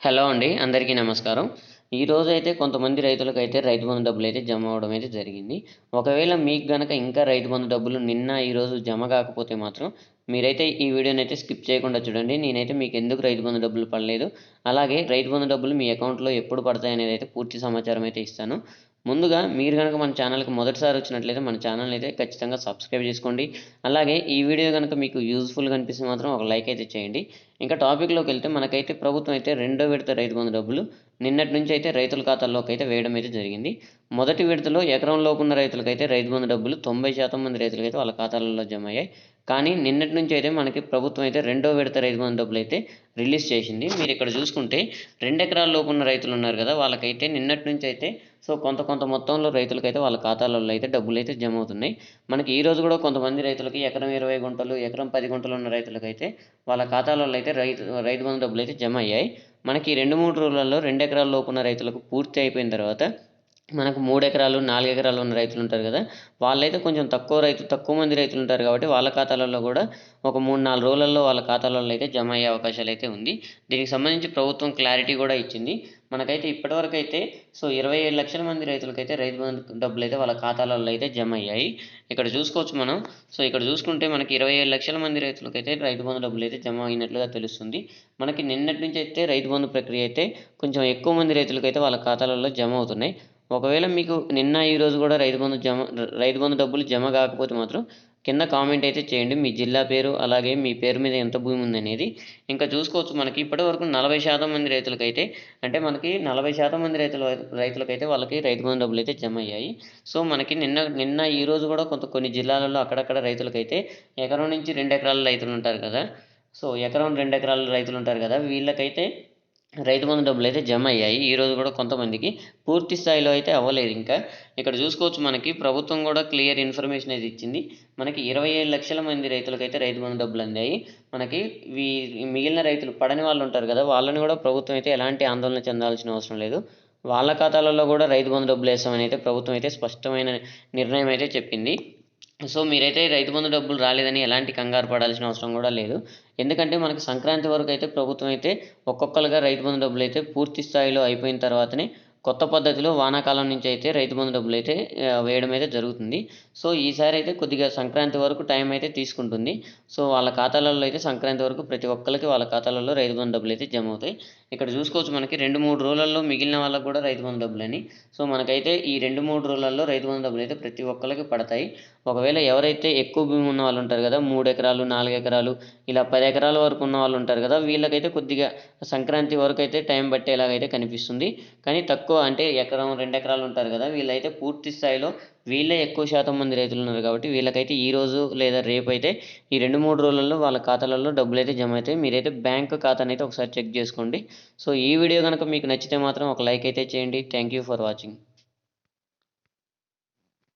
Hello అండి అందరికీ నమస్కారం. ఈరోజు అయితే కొంతమంది రైతులకు అయితే రైతు బంధు డబ్బులు అయితే జమ అవ్వడం అయితే జరిగింది. ఒకవేళ మీకు గనక ఇంకా రైతు బంధు డబ్బులు నిన్న ఈరోజు జమ కాకపోతే మాత్రం మీరైతే ఈ వీడియోని అయితే స్కిప్ చేయకుండా చూడండి. నేనైతే మీకు ఎందుకు రైతు బంధు డబ్బులు పడలేదు అలాగే రైతు బంధు డబ్బులు మీ అకౌంట్లో ఎప్పుడు పడతాయి అనేది అయితే పూర్తి సమాచారం అయితే ఇస్తాను. ముందుగా మీరు కనుక మన ఛానల్కి మొదటిసారి వచ్చినట్లయితే మన ఛానల్ అయితే ఖచ్చితంగా సబ్స్క్రైబ్ చేసుకోండి. అలాగే ఈ వీడియో కనుక మీకు యూజ్ఫుల్గా అనిపిస్తే మాత్రం ఒక లైక్ అయితే చేయండి. ఇంకా టాపిక్లోకి వెళ్తే మనకైతే ప్రభుత్వం అయితే రెండో విడత రైతు బంధు డబ్బులు నిన్నటి నుంచి అయితే రైతుల ఖాతాల్లోకి అయితే వేయడం అయితే జరిగింది. మొదటి విడతలో ఎకరం లోపు రైతులకైతే రైతు బంధు డబ్బులు తొంభై శాతం మంది రైతులకైతే వాళ్ళ ఖాతాలలో జమ అయ్యాయి. కానీ నిన్నటి నుంచి అయితే మనకి ప్రభుత్వం అయితే రెండో విడత రైతు బంధు డబ్బులు అయితే రిలీజ్ చేసింది. మీరు ఇక్కడ చూసుకుంటే రెండు ఎకరాల లోపు ఉన్న రైతులు ఉన్నారు కదా వాళ్ళకైతే నిన్నటి నుంచి అయితే సో కొంత కొంత మొత్తంలో రైతులకైతే వాళ్ళ ఖాతాలలో అయితే డబ్బులు అయితే జమ అవుతున్నాయి మనకి ఈ రోజు కూడా కొంతమంది రైతులకి ఎకరం ఇరవై గుంటలు ఎకరం పది గుంటలు ఉన్న రైతులకైతే వాళ్ళ ఖాతాలలో అయితే రైతు రైతు బంధు డబ్బులు అయితే జమ అయ్యాయి మనకి రెండు మూడు రోజులలో రెండు ఎకరాల లోపు ఉన్న రైతులకు పూర్తి అయిపోయిన తర్వాత మనకు మూడు ఎకరాలు నాలుగు ఎకరాలు ఉన్న రైతులు ఉంటారు కదా వాళ్ళైతే కొంచెం తక్కువ రైతు తక్కువ మంది రైతులు ఉంటారు కాబట్టి వాళ్ళ ఖాతాలలో కూడా ఒక మూడు నాలుగు రోజులలో వాళ్ళ ఖాతాలలో అయితే జమ అయ్యే అవకాశాలు అయితే ఉంది. దీనికి సంబంధించి ప్రభుత్వం క్లారిటీ కూడా ఇచ్చింది. మనకైతే ఇప్పటివరకు అయితే సో ఇరవై ఏడు లక్షల మంది రైతులకైతే రైతు బంధు డబ్బులు అయితే వాళ్ళ ఖాతాలలో అయితే జమ అయ్యాయి ఇక్కడ చూసుకోవచ్చు మనం. సో ఇక్కడ చూసుకుంటే మనకి ఇరవై ఏడు లక్షల మంది రైతులకైతే రైతు బంధు డబ్బులు అయితే జమ అయినట్లుగా తెలుస్తుంది. మనకి నిన్నటి నుంచి అయితే రైతు బంధు ప్రక్రియ అయితే కొంచెం ఎక్కువ మంది రైతులకైతే వాళ్ళ ఖాతాలలో జమ అవుతున్నాయి. ఒకవేళ మీకు నిన్న ఈరోజు కూడా రైతు బంధు జమ రైతు బంధు డబ్బులు జమ కాకపోతే మాత్రం కింద కామెంట్ అయితే చేయండి. మీ జిల్లా పేరు అలాగే మీ పేరు మీద ఎంత భూమి ఉందనేది ఇంకా చూసుకోవచ్చు మనకి. ఇప్పటి వరకు నలభై శాతం మంది రైతులకైతే అంటే మనకి నలభై శాతం మంది రైతుల రైతులకైతే వాళ్ళకి రైతు బంధు డబ్బులు అయితే జమ అయ్యాయి. సో మనకి నిన్న నిన్న ఈ రోజు కూడా కొంత కొన్ని జిల్లాలలో అక్కడక్కడ రైతులకైతే ఎకరం నుంచి రెండు ఎకరాల రైతులు ఉంటారు కదా. సో ఎకరం రెండు ఎకరాల రైతులు ఉంటారు కదా. వీళ్ళకైతే రైతు బంధు డబ్బులు అయితే జమ అయ్యాయి ఈరోజు కూడా కొంతమందికి పూర్తి స్థాయిలో అయితే అవ్వలేదు ఇంకా. ఇక్కడ చూసుకోవచ్చు మనకి ప్రభుత్వం కూడా క్లియర్ ఇన్ఫర్మేషన్ అయితే ఇచ్చింది. మనకి ఇరవై ఏడు లక్షల మంది రైతులకైతే రైతు బంధు డబ్బులు అందాయి. మనకి వీ మిగిలిన రైతులు పడని వాళ్ళు ఉంటారు కదా వాళ్ళని కూడా ప్రభుత్వం అయితే ఎలాంటి ఆందోళన చెందాల్సిన అవసరం లేదు. వాళ్ళ ఖాతాలలో కూడా రైతు బంధు డబ్బులు వేస్తామని అయితే ప్రభుత్వం అయితే స్పష్టమైన నిర్ణయం అయితే చెప్పింది. సో మీరైతే రైతు బంధు డబ్బులు రాలేదని ఎలాంటి కంగారు పడాల్సిన అవసరం కూడా లేదు. ఎందుకంటే మనకి సంక్రాంతి వరకు అయితే ప్రభుత్వం అయితే ఒక్కొక్కరుగా రైతు బంధు డబ్బులు అయితే పూర్తి స్థాయిలో అయిపోయిన తర్వాతనే కొత్త పద్ధతిలో వానాకాలం నుంచి అయితే రైతు బంధు డబ్బులు అయితే వేయడం అయితే జరుగుతుంది. సో ఈసారి అయితే కొద్దిగా సంక్రాంతి వరకు టైం అయితే తీసుకుంటుంది. సో వాళ్ళ ఖాతాలలో అయితే సంక్రాంతి వరకు ప్రతి ఒక్కరికి వాళ్ళ ఖాతాలలో రైతు బంధు డబ్బులు అయితే జమ అవుతాయి. ఇక్కడ చూసుకోవచ్చు మనకి రెండు మూడు రోజులలో మిగిలిన వాళ్ళకు కూడా రైతు బంధు డబ్బులు అని సో మనకైతే ఈ రెండు మూడు రోజులలో రైతు బంధు డబ్బులు అయితే ప్రతి ఒక్కరికి పడతాయి. ఒకవేళ ఎవరైతే ఎక్కువ భూమి ఉన్న వాళ్ళు ఉంటారు కదా మూడు ఎకరాలు నాలుగు ఎకరాలు ఇలా పది ఎకరాల వరకు ఉన్న వాళ్ళు ఉంటారు కదా వీళ్ళకైతే కొద్దిగా సంక్రాంతి వరకు అయితే టైం పట్టేలాగైతే కనిపిస్తుంది. కానీ తక్కువ అంటే ఎకరం రెండు ఎకరాలు ఉంటారు కదా వీళ్ళైతే పూర్తి స్థాయిలో వీళ్ళే ఎక్కువ శాతం మంది రైతులు ఉన్నారు కాబట్టి వీళ్ళకైతే ఈ రోజు లేదా రేపు అయితే ఈ రెండు మూడు రోజులలో వాళ్ళ ఖాతాలలో డబ్బులు అయితే జమ అవుతాయి. మీరైతే బ్యాంక్ ఖాతాని అయితే ఒకసారి చెక్ చేసుకోండి. సో ఈ వీడియో కనుక మీకు నచ్చితే మాత్రం ఒక లైక్ అయితే చేయండి. Thank you for watching